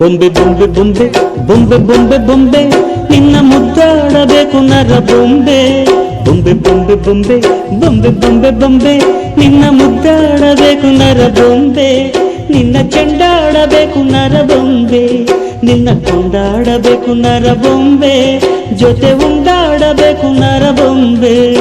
ಬೊಂಬೆ ಬೊಂಬೆ ಬೊಂಬೆ ಬೊಂಬೆ ಬೊಂಬೆ ಬೊಂಬೆ. ನಿನ್ನ ಮುದ್ದಾಡಬೇಕು ನರ ಬೊಂಬೆ. ಬೊಂಬೆ ಬೊಂಬೆ ಬೊಂಬೆ ಬೊಂಬೆ ಬೊಂಬೆ ಬೊಂಬೆ. ನಿನ್ನ ಮುದ್ದಾಡಬೇಕು ನರ ಬೊಂಬೆ. ನಿನ್ನ ಚಂಡಾಡಬೇಕು ನರ ಬೊಂಬೆ. ನಿನ್ನ ಕೊಂಡಾಡಬೇಕು ನರ ಬೊಂಬೆ. ಜೊತೆ ಉಂಡಾಡಬೇಕು ನರ ಬೊಂಬೆ.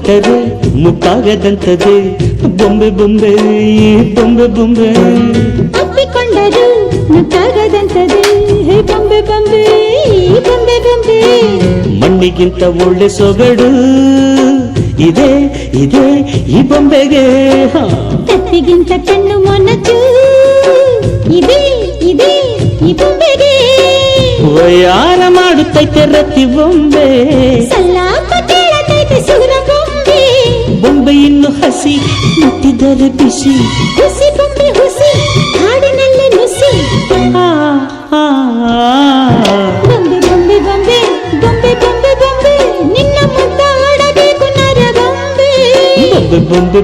ಮುತ್ತು ಕೊಟ್ಟರೆ ಮುಟ್ಟಾಗದಂತದೆ ಬೊಂಬೆ ಬೊಂಬೆ ಬೊಂಬೆ ಬೊಂಬೆ ಅಪ್ಪಿಕೊಂಡರು ಮುಟ್ಟಾಗದಂತದೆ ಹೇ ಬೊಂಬೆ ಬೊಂಬೆ ಈ ಬೊಂಬೆ ಬೊಂಬೆ ಮಣ್ಣಿಗಿಂತ ಒಳ್ಳೆ ಸೊಗಡು ಇದೆ ಇದೆ ಈ ಬೊಂಬೆಗೆ ಹಾ. ಕತ್ತಿಗಿಂತ ಕಣ್ಣು ಮೊನಚು ಇದೆ ಇದೆ ಈ ಬೊಂಬೆಗೆ ವಯಾರ ಮಾಡುತ್ತೈತೆ ರತಿ ಬೊಂಬೆ ಹಸಿ ಮುಟ್ಟಿದರೆ ಬಿಸಿ. ಹುಸಿ ಬೊಂಬೆ ಹುಸಿ ಹಾಡಿನಲ್ಲಿ ನುಸಿ. ಆ. ಬೊಂಬೆ ಬೊಂಬೆ ಬೊಂಬೆ ಬೊಂಬೆ ಬೊಂಬೆ ಬೊಂಬೆ ನಿನ್ನ ಮುದ್ದಾಡಬೇಕು ನರ ಬೊಂಬೆ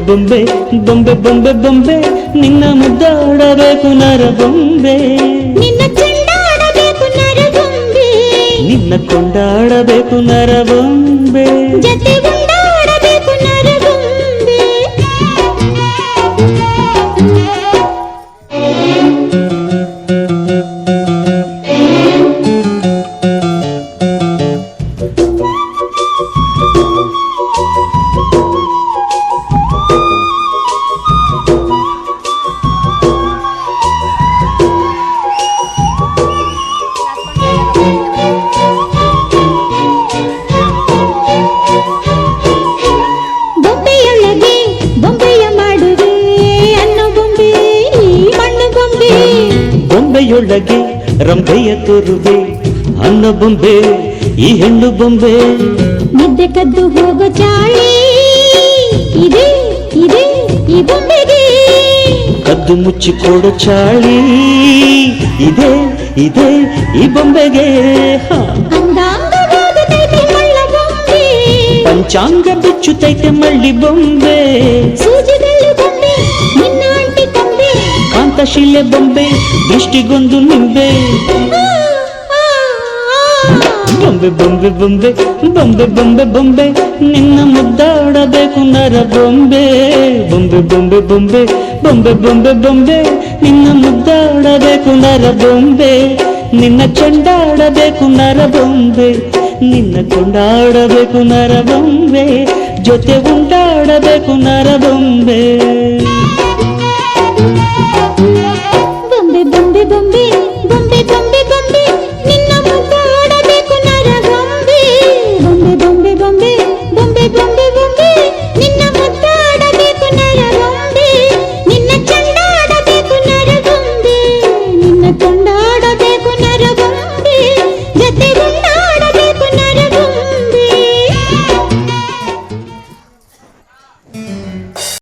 ಬೊಂಬೆ ಬೊಂಬೆ ಬೊಂಬೆ ಬೊಂಬೆ ನಿನ್ನ ಮುದ್ದಾಡಬೇಕು ನರ ಬೊಂಬೆ ನಿನ್ನ ಚೆಂಡಾಡಬೇಕು ನರ ಬೊಂಬೆ ನಿನ್ನ ಕೊಂಡಾಡಬೇಕು ನರ ಬೊಂಬೆ ಜೊತೆ ಉಂಡಾಡಬೇಕು ನರ ಬೊಂಬೆಯೊಳಗೆ ರಂಭೆಯ ತೋರುವೆ ಅನ್ನ ಬೊಂಬೆ ಈ ಹೆಣ್ಣು ಬೊಂಬೆ. ನಿದ್ದೆ ಕದ್ದು ಹೋಗೋ ಚಾಳಿ ಇದೆ ಇದೆ ಈ ಬೊಂಬೆಗೆ. ಕದ್ದು ಮುಚ್ಚಿ ಕೊಡು ಚಾಳಿ ಇದೆ ಇದೆ ಈ ಬೊಂಬೆಗೆ. ಪಂಚಾಂಗ ಬಿಚ್ಚುತ್ತೈತೆ ಮಳ್ಳಿ ಬೊಂಬೆ. ಸೂಜಿಗಲ್ಲು ಬೊಂಬೆ. ನಿನ್ನ ಅಂಟಿ ಕೊಂಬೆ ಕಾಂತಶಿಲೆ ಬೊಂಬೆ ದೃಷ್ಟಿಗೊಂದು ನಿಂಬೆ ಆ, ಆ, ಆ. ಬೊಂಬೆ ಬೊಂಬೆ ಬೊಂಬೆ ಬೊಂಬೆ ಬೊಂಬೆ ಬೊಂಬೆ ನಿನ್ನ ಮುದ್ದಾಡಬೇಕು ನರ ಬೊಂಬೆ ಬೊಂಬೆ ಬೊಂಬೆ ಬೊಂಬೆ ಬೊಂಬೆ ಬೊಂಬೆ ಬೊಂಬೆ ನಿನ್ನ ಮುದ್ದಾಡಬೇಕು ನರ ಬೊಂಬೆ ನಿನ್ನ ಚೆಂಡಾಡಬೇಕು ನರ ಬೊಂಬೆ ನಿನ್ನ ಕೊಂಡಾಡಬೇಕು ನರ ಬೊಂಬೆ ಜೊತೆ ಉಂಟಾಡಬೇಕು ನರ ಬೊಂಬೆ